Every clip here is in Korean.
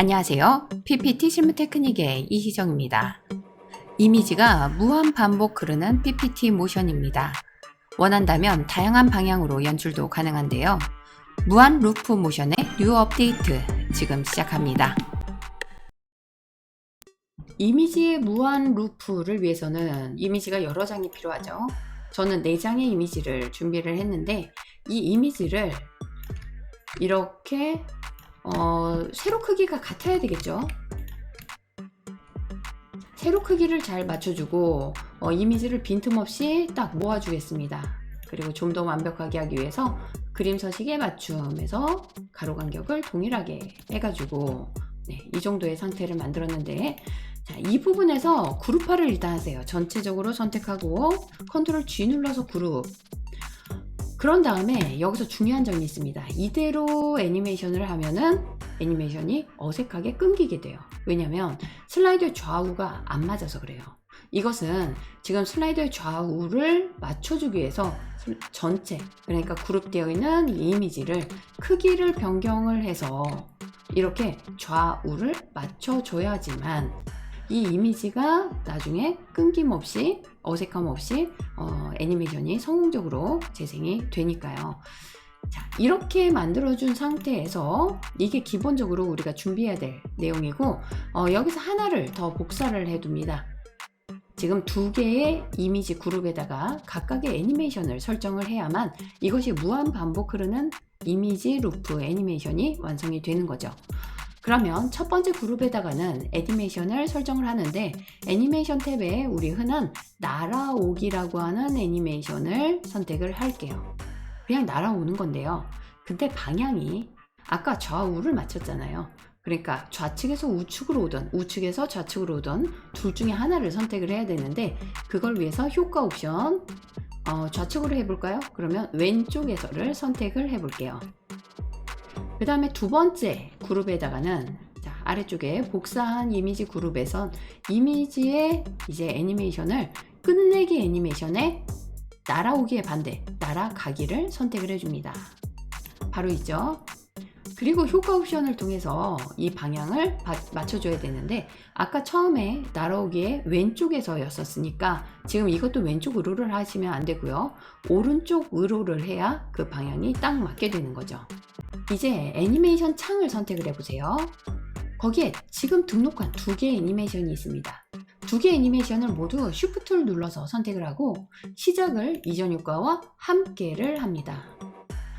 안녕하세요. PPT 실무 테크닉의 이희정입니다. 이미지가 무한 반복 흐르는 PPT 모션입니다. 원한다면 다양한 방향으로 연출도 가능한데요. 무한 루프 모션의 뉴 업데이트 지금 시작합니다. 이미지의 무한 루프를 위해서는 이미지가 여러 장이 필요하죠. 저는 4장의 이미지를 준비를 했는데 이 이미지를 이렇게 어, 세로 크기가 같아야 되겠죠. 세로 크기를 잘 맞춰주고 어, 이미지를 빈틈없이 딱 모아주겠습니다. 그리고 좀 더 완벽하게 하기 위해서 그림 서식에 맞춤해서 가로 간격을 동일하게 해가지고 네, 이 정도의 상태를 만들었는데 자, 이 부분에서 그룹화를 일단 하세요. 전체적으로 선택하고 컨트롤 G 눌러서 그룹 그런 다음에 여기서 중요한 점이 있습니다. 이대로 애니메이션을 하면은 애니메이션이 어색하게 끊기게 돼요. 왜냐면 슬라이드의 좌우가 안 맞아서 그래요. 이것은 지금 슬라이드의 좌우를 맞춰주기 위해서 전체, 그러니까 그룹되어 있는 이 이미지를 크기를 변경을 해서 이렇게 좌우를 맞춰줘야지만 이 이미지가 나중에 끊김없이 어색함 없이 어, 애니메이션이 성공적으로 재생이 되니까요. 자, 이렇게 만들어준 상태에서 이게 기본적으로 우리가 준비해야 될 내용이고 어, 여기서 하나를 더 복사를 해둡니다. 지금 두 개의 이미지 그룹에다가 각각의 애니메이션을 설정을 해야만 이것이 무한 반복 흐르는 이미지 루프 애니메이션이 완성이 되는 거죠. 그러면 첫 번째 그룹에다가는 애니메이션을 설정을 하는데 애니메이션 탭에 우리 흔한 날아오기라고 하는 애니메이션을 선택을 할게요. 그냥 날아오는 건데요. 근데 방향이 아까 좌우를 맞췄잖아요. 그러니까 좌측에서 우측으로 오든 우측에서 좌측으로 오든 둘 중에 하나를 선택을 해야 되는데 그걸 위해서 효과 옵션 어, 좌측으로 해볼까요? 그러면 왼쪽에서를 선택을 해볼게요. 그 다음에 두 번째 그룹에다가는 자, 아래쪽에 복사한 이미지 그룹에선 이미지의 이제 애니메이션을 끝내기 애니메이션에 날아오기의 반대, 날아가기를 선택을 해줍니다. 바로 있죠. 그리고 효과 옵션을 통해서 이 방향을 바, 맞춰줘야 되는데 아까 처음에 날아오기에 왼쪽에서였었으니까 지금 이것도 왼쪽 으로를 하시면 안 되고요. 오른쪽 으로를 해야 그 방향이 딱 맞게 되는 거죠. 이제 애니메이션 창을 선택을 해보세요. 거기에 지금 등록한 두 개의 애니메이션이 있습니다. 두 개의 애니메이션을 모두 Shift를 눌러서 선택을 하고 시작을 이전 효과와 함께를 합니다.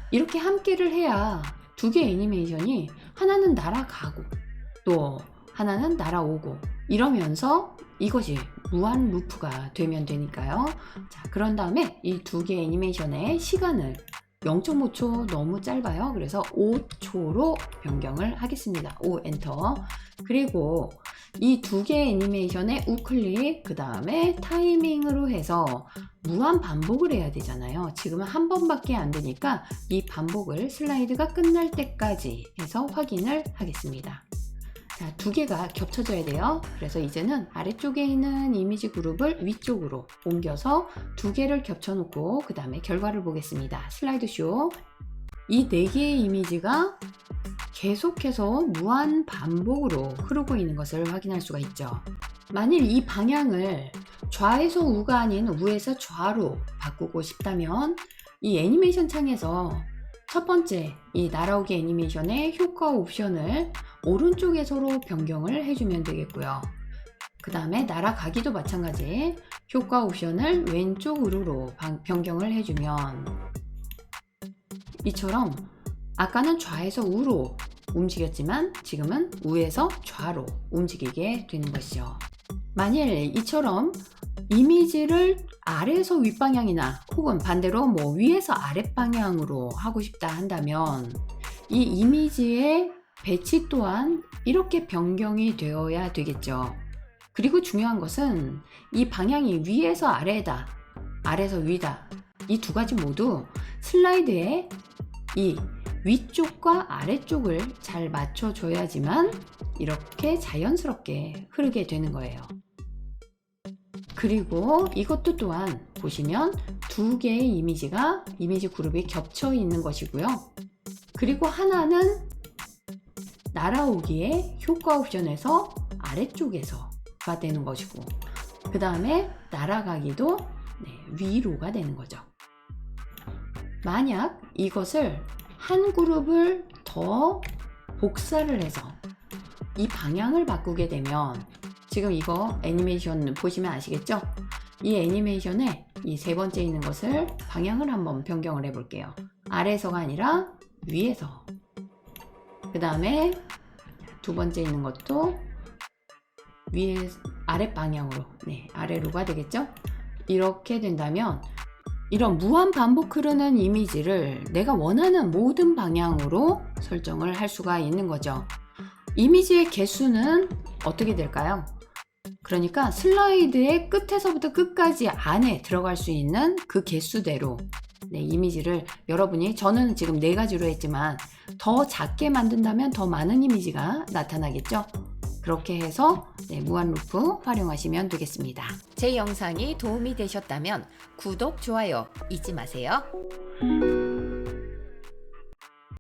이렇게 함께를 해야 두 개의 애니메이션이 하나는 날아가고 또 하나는 날아오고 이러면서 이것이 무한 루프가 되면 되니까요. 자, 그런 다음에 이 두 개의 애니메이션의 시간을 0.5초 너무 짧아요. 그래서 5초로 변경을 하겠습니다. 5 엔터. 그리고 이 두 개의 애니메이션의 우클릭, 그 다음에 타이밍으로 해서 무한 반복을 해야 되잖아요. 지금은 한 번밖에 안 되니까 이 반복을 슬라이드가 끝날 때까지 해서 확인을 하겠습니다. 자, 두 개가 겹쳐져야 돼요. 그래서 이제는 아래쪽에 있는 이미지 그룹을 위쪽으로 옮겨서 두 개를 겹쳐놓고 그 다음에 결과를 보겠습니다. 슬라이드 쇼. 이 네 개의 이미지가 계속해서 무한 반복으로 흐르고 있는 것을 확인할 수가 있죠. 만일 이 방향을 좌에서 우가 아닌 우에서 좌로 바꾸고 싶다면 이 애니메이션 창에서 첫 번째 이 날아오기 애니메이션의 효과 옵션을 오른쪽에서로 변경을 해주면 되겠고요. 그 다음에 날아가기도 마찬가지 효과 옵션을 왼쪽으로 변경을 해주면 이처럼 아까는 좌에서 우로 움직였지만 지금은 우에서 좌로 움직이게 되는 것이죠. 만일 이처럼 이미지를 아래에서 윗방향이나 혹은 반대로 뭐 위에서 아랫방향으로 하고 싶다 한다면 이 이미지의 배치 또한 이렇게 변경이 되어야 되겠죠. 그리고 중요한 것은 이 방향이 위에서 아래다, 아래에서 위다. 이 두 가지 모두 슬라이드에 이 위쪽과 아래쪽을 잘 맞춰줘야지만 이렇게 자연스럽게 흐르게 되는 거예요. 그리고 이것도 또한 보시면 두 개의 이미지가 이미지 그룹이 겹쳐 있는 것이고요. 그리고 하나는 날아오기에 효과 옵션에서 아래쪽에서가 되는 것이고 그 다음에 날아가기도 네, 위로가 되는 거죠. 만약 이것을 한 그룹을 더 복사를 해서 이 방향을 바꾸게 되면 지금 이거 애니메이션 보시면 아시겠죠? 이 애니메이션에 이 세 번째 있는 것을 방향을 한번 변경을 해 볼게요. 아래서가 아니라 위에서. 그 다음에 두 번째 있는 것도 위에 아래 방향으로 네 아래로가 되겠죠? 이렇게 된다면 이런 무한 반복 흐르는 이미지를 내가 원하는 모든 방향으로 설정을 할 수가 있는 거죠. 이미지의 개수는 어떻게 될까요? 그러니까 슬라이드의 끝에서부터 끝까지 안에 들어갈 수 있는 그 개수대로 네, 이미지를 여러분이 저는 지금 네 가지로 했지만 더 작게 만든다면 더 많은 이미지가 나타나겠죠. 그렇게 해서 네, 무한 루프 활용하시면 되겠습니다. 제 영상이 도움이 되셨다면 구독, 좋아요 잊지 마세요.